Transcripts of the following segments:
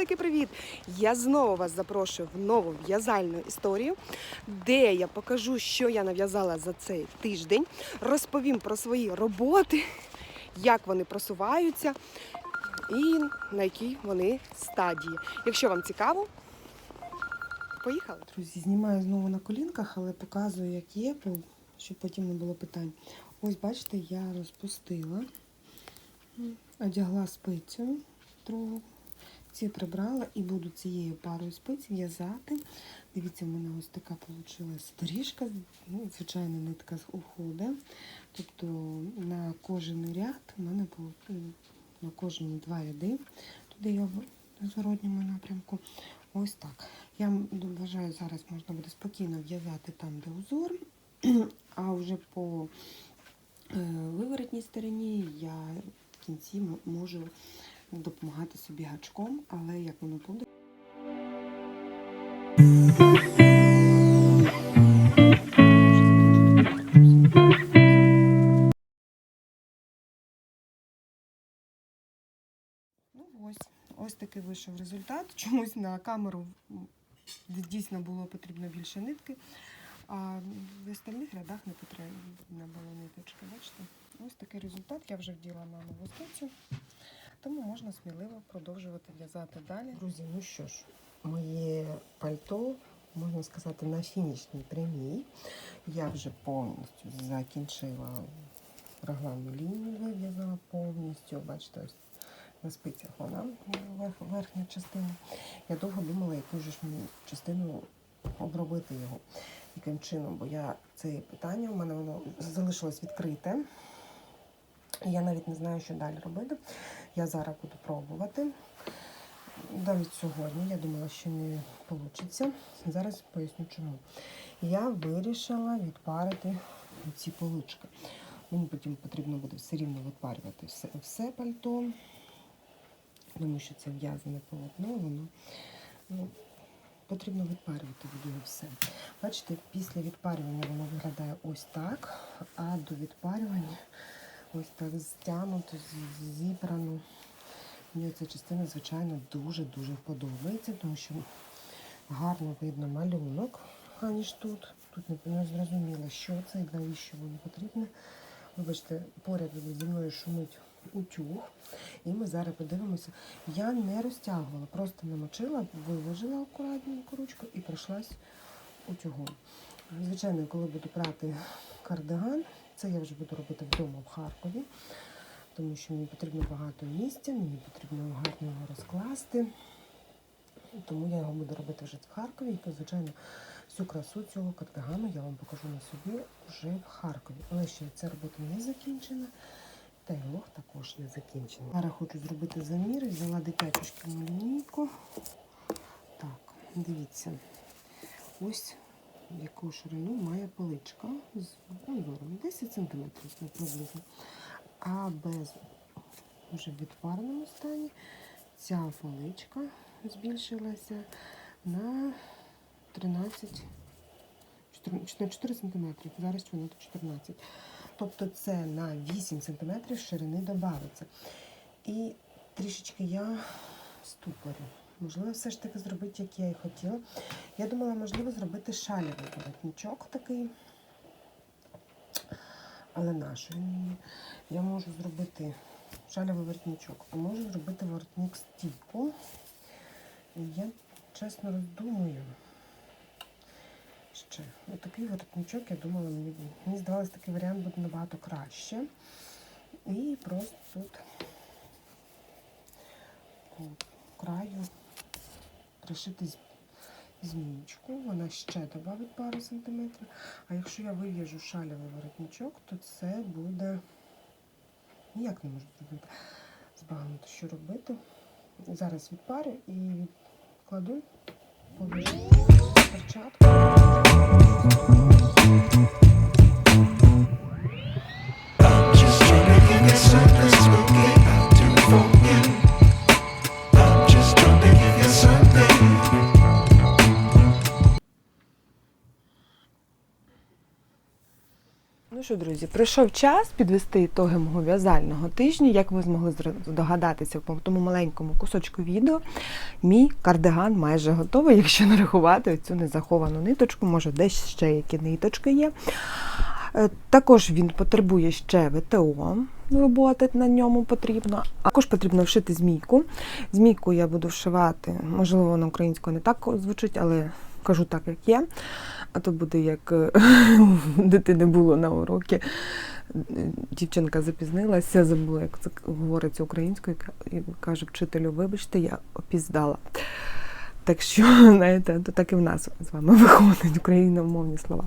великий привіт! Я знову вас запрошую в нову в'язальну історію, де я покажу, що я нав'язала за цей тиждень, розповім про свої роботи, як вони просуваються і на якій вони стадії. Якщо вам цікаво, поїхали. Друзі, знімаю знову на колінках, але показую, як є, щоб потім не було питань. Ось, бачите, я розпустила, одягла спицю другу. Ці прибрала і буду цією парою спиць в'язати. Дивіться, в мене ось така вийшла доріжка, ну, звичайно, нитка з ухода. Тобто на кожен ряд у мене було на кожні два ряди, туди я в зворотньому напрямку. Ось так. Я вважаю, зараз можна буде спокійно в'язати там, де узор, а вже по е, виворотній стороні я в кінці можу допомагати собі гачком, але як воно буде. Ну ось, ось такий вийшов результат. Чомусь на камеру дійсно було потрібно більше нитки, а в остальних рядах не потрібна була ниточка. Бачите? Ось такий результат. Я вже вділа на нову стицю тому можна сміливо продовжувати в'язати далі. Друзі, ну що ж, моє пальто, можна сказати, на фінішній прямій. Я вже повністю закінчила регланну лінію, вив'язала повністю. Бачите, ось на спицях вона верхня частина. Я довго думала, яку ж мені частину обробити його, яким чином, бо я це питання у мене воно залишилось відкрите. Я навіть не знаю, що далі робити. Я зараз буду пробувати. Навіть сьогодні я думала, що не вийде. Зараз поясню чому. Я вирішила відпарити ці полички. Мені потім потрібно буде все рівно відпарювати все все пальто, тому що це в'язане полотно, воно ну, потрібно відпарювати від все. Бачите, після відпарювання воно виглядає ось так, а до відпарювання ось так стягнуто, зібрано. Мені ця частина, звичайно, дуже-дуже подобається, тому що гарно видно малюнок, аніж тут. Тут не зрозуміло, що це і навіщо воно потрібне. Вибачте, поряд зі мною шумить утюг. І ми зараз подивимося. Я не розтягувала, просто намочила, виложила акуратненьку ручку і пройшлась утюгом. Звичайно, коли буду прати кардиган, це я вже буду робити вдома в Харкові, тому що мені потрібно багато місця, мені потрібно гарно його розкласти. Тому я його буду робити вже в Харкові. І, звичайно, всю красу цього кардигану я вам покажу на собі вже в Харкові. Але ще ця робота не закінчена. Та й лог також не закінчений. Зараз хочу зробити заміри, взяла дитячу шкільну лінійку. Так, дивіться. Ось яку ширину має поличка з узором 10 см приблизно. А без вже відпарному стані ця поличка збільшилася на 13 4 см. Зараз вона 14 Тобто це на 8 см ширини додається. І трішечки я ступорю. Можливо, все ж таки зробити, як я і хотіла. Я думала, можливо, зробити шалівий воротничок такий. Але нашої мені. Я можу зробити шалівий воротничок, а можу зробити воротник стійку. Я чесно роздумую. Ще. Отакий воротничок, я думала, мені мені здавалося, такий варіант буде набагато краще. І просто тут краю пришити зміночку, вона ще додавить пару сантиметрів. А якщо я вив'яжу шалявий воротничок, то це буде ніяк не можу зробити. Збагнути, що робити. Зараз відпарю і відкладу, пов'яжу Ну що, друзі, прийшов час підвести ітоги мого в'язального тижня. Як ви змогли здогадатися по тому маленькому кусочку відео, мій кардиган майже готовий, якщо не рахувати цю незаховану ниточку, може десь ще які ниточки є. Е, Також він потребує ще ВТО. Роботи на ньому потрібно. Також потрібно вшити змійку. Змійку я буду вшивати, можливо, вона українською не так звучить, але кажу так, як є. А то буде як е, дитини було на уроці. Дівчинка запізнилася, забула, як це говориться українською, і каже вчителю, вибачте, я опіздала. Так що, знаєте, то так і в нас з вами виходять україномовні слова.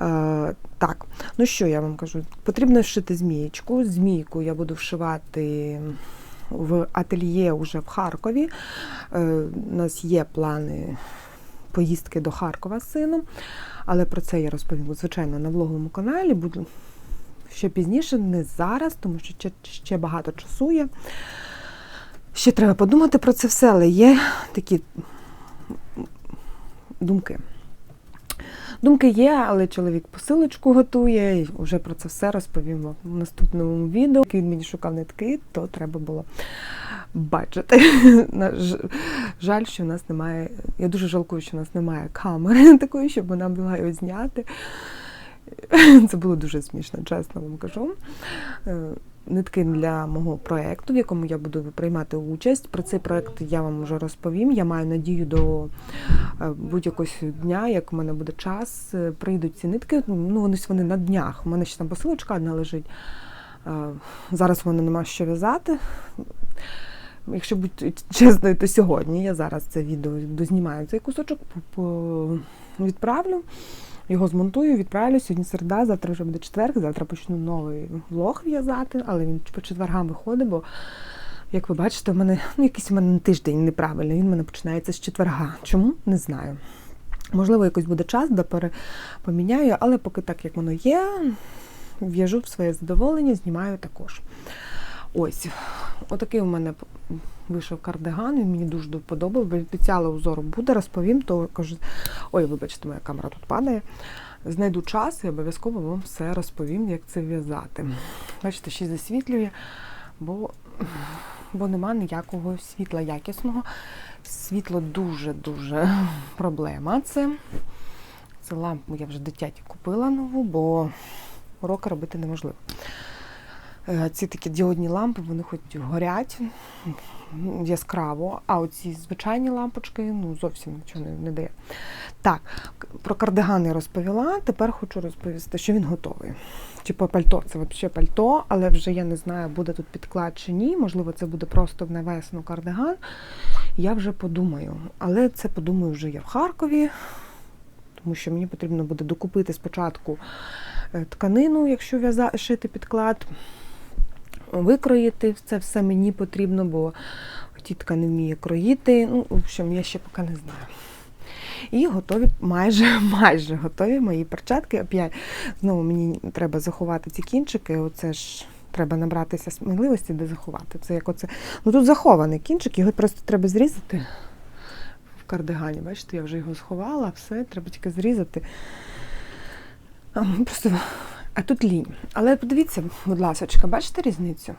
Е, так, ну що я вам кажу? Потрібно вшити змієчку. Змійку я буду вшивати в ательє уже в Харкові. Е, у нас є плани поїздки до Харкова з сином, але про це я розповім, звичайно, на влоговому каналі. Буду ще пізніше, не зараз, тому що ще, багато часу є. Ще треба подумати про це все, але є такі думки. Думки є, але чоловік посилочку готує, і вже про це все розповім в наступному відео. Як Він мені шукав нитки, то треба було бачити. Жаль, що в нас немає. Я дуже жалкую, що в нас немає камери такої, щоб вона могла його зняти. Це було дуже смішно, чесно вам кажу. Е, Нитки для мого проєкту, в якому я буду приймати участь. Про цей проєкт я вам вже розповім. Я маю надію до е, будь-якогось дня, як у мене буде час, е, прийдуть ці нитки. Ну, вони, вони на днях. У мене ще там посилочка одна лежить. Зараз в мене нема що в'язати. Якщо бути чесною, то сьогодні я зараз це відео дознімаю цей кусочок, відправлю. Його змонтую, відправлю. Сьогодні середа, завтра вже буде четверг, завтра почну новий влог в'язати, але він по четвергам виходить, бо, як ви бачите, в мене ну, якийсь у мене тиждень неправильний, він у мене починається з четверга. Чому? Не знаю. Можливо, якось буде час, де поміняю, але поки так, як воно є, в'яжу в своє задоволення, знімаю також. Ось, отакий у мене вийшов кардиган, він мені дуже подобав, обіцяла узору буде, розповім, то кажу, ой, вибачте, моя камера тут падає. Знайду час і обов'язково вам все розповім, як це в'язати. Бачите, ще засвітлює, бо, бо нема ніякого світла якісного. Світло дуже-дуже проблема. Це, це лампу я вже дитяті купила нову, бо уроки робити неможливо. Е, Ці такі діодні лампи, вони хоч горять яскраво, а оці звичайні лампочки ну, зовсім нічого не, не дає. Так, про кардиган я розповіла. Тепер хочу розповісти, що він готовий. Типу пальто, це взагалі пальто, але вже я не знаю, буде тут підклад чи ні. Можливо, це буде просто на весну кардиган. Я вже подумаю. Але це подумаю вже я в Харкові, тому що мені потрібно буде докупити спочатку е, тканину, якщо шити підклад викроїти. Це все мені потрібно, бо тітка не вміє кроїти. Ну, в общем, я ще поки не знаю. І готові, майже майже готові мої перчатки. Опять знову мені треба заховати ці кінчики. Оце ж треба набратися сміливості, де заховати. Це як оце. Ну тут захований кінчик, його просто треба зрізати в кардигані. Бачите, я вже його сховала, все, треба тільки зрізати. Просто а тут лінь. Але подивіться, будь ласка, бачите різницю?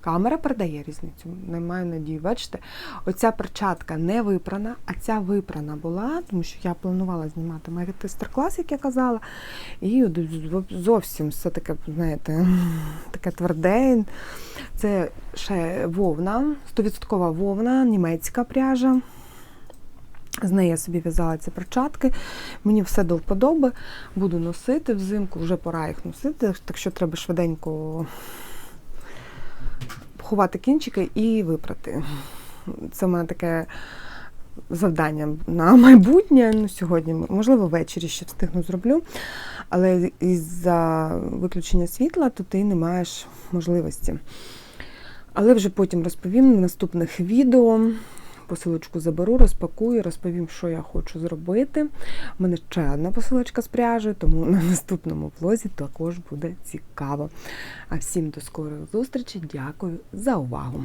Камера передає різницю. Не маю надії. Бачите, оця перчатка не випрана, а ця випрана була, тому що я планувала знімати майстер-клас, як я казала. І зовсім все таке, знаєте, таке тверде. Це ще вовна, 100% вовна, німецька пряжа. З неї я собі в'язала ці перчатки. Мені все до вподоби. Буду носити взимку, вже пора їх носити, так що треба швиденько ховати кінчики і випрати. Це в мене таке завдання на майбутнє. Ну, сьогодні, можливо, ввечері ще встигну зроблю. Але із-за виключення світла, то ти не маєш можливості. Але вже потім розповім в наступних відео. Посилочку заберу, розпакую, розповім, що я хочу зробити. У мене ще одна посилочка з пряжі, тому на наступному влозі також буде цікаво. А всім до скорих зустрічей. Дякую за увагу!